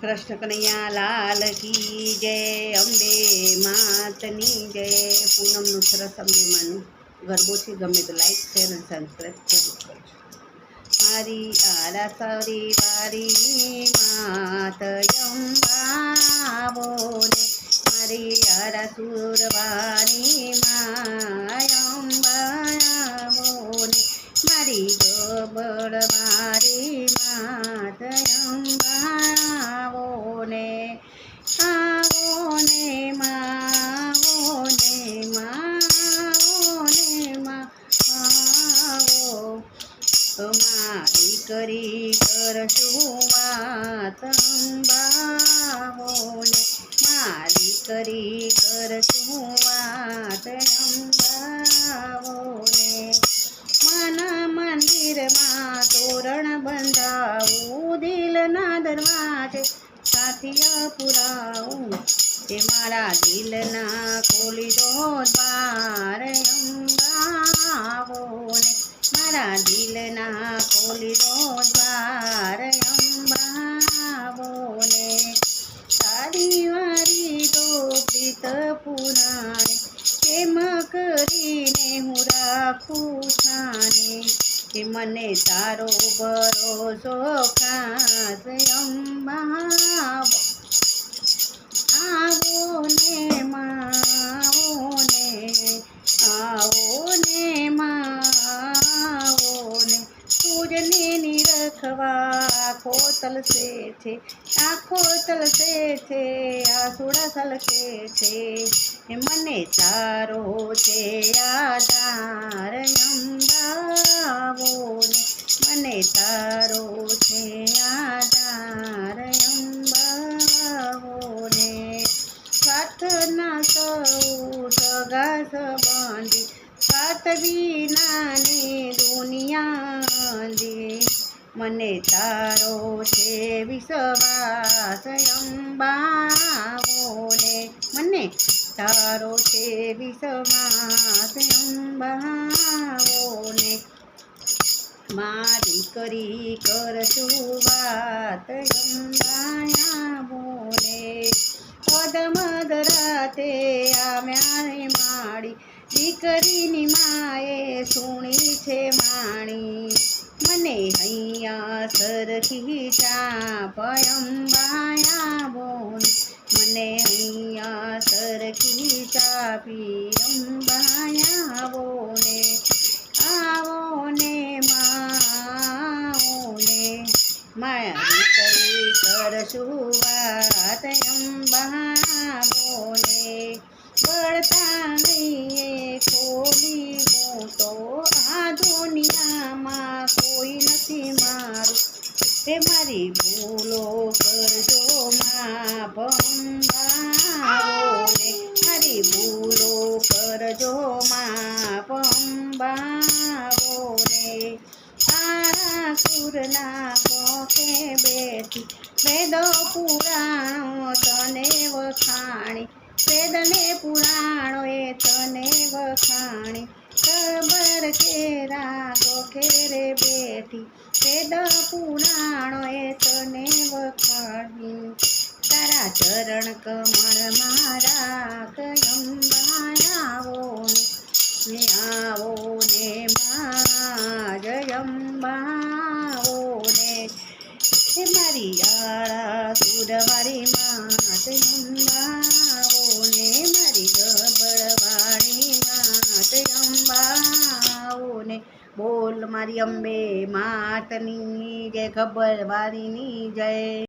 કૃષ્ણ કનૈયા લાલ કી જય, અંબે માતની જય. પૂનમનું સરસ અંબે માનું. ગરબો છે ગમે તો લાઈક શેર અને સબસ્ક્રાઈબ જરૂર કરજો. મારી આરા સરી વારી માત મારી કરી કરશું વાત અંબાવોને મારી કરી કરશું વાત અંબાવોને માના મંદિરમાં તોરણ બંધાવું દિલના દરવાજે સાથિયા પુરાવું તે મારા દિલના ખોલી દો દ્વાર અંબાવોને પુરાણે કેમ કરીને હું રાખું છાને કે મને તારો ભરોસો ખાસ અંબાવો આખો તલસે છે, આખો તલસે છે આસુડા સલકે છે. એ મને તારો છે, આધાર અંબાવો મને તારો છે, આધાર અંબાવો ને સ્વાર્થના સૌ સગા સંબંધી સ્વાર્થ વિનાની દુનિયા દે મને તારો છે વિશ્વાસ અંબાવો ને મને તારો છે વિશ્વાસ અંબાવો ને મારી કરી કરશું વાત અંબાયા બોલે પદમદ રાતે આમ્યા માડી દીકરીની માએ સુણી છે માણી અહીંયા સરખી ચાપ અંબાયા બોલ મને અહીંયા સરખી પિયમ અંબાયા બોલે આવો ને માવો ને મારી કરી કરશું વાત તે મારી ભૂલો કરજો મા અંબાવો ને મારી ભૂલો કરજો માફ અંબાવો આ સુરના પોખે બેઠી વેદો પુરાણો તને વખાણી. વેદને પુરાણો એ તને વખાણી. ખબર કે રાગો ખેરે બેઠી ચરણ કમળ મારા કયંબાયાવો ને આવો ને મા જયંબાવો ને. હે મારી આળા સુરવારી માત અંબાવો ને, મારી ગબળવાળી અંબાવો ને. બોલ મારી અંબે માતની જય ગબ્બરવાળીની જય.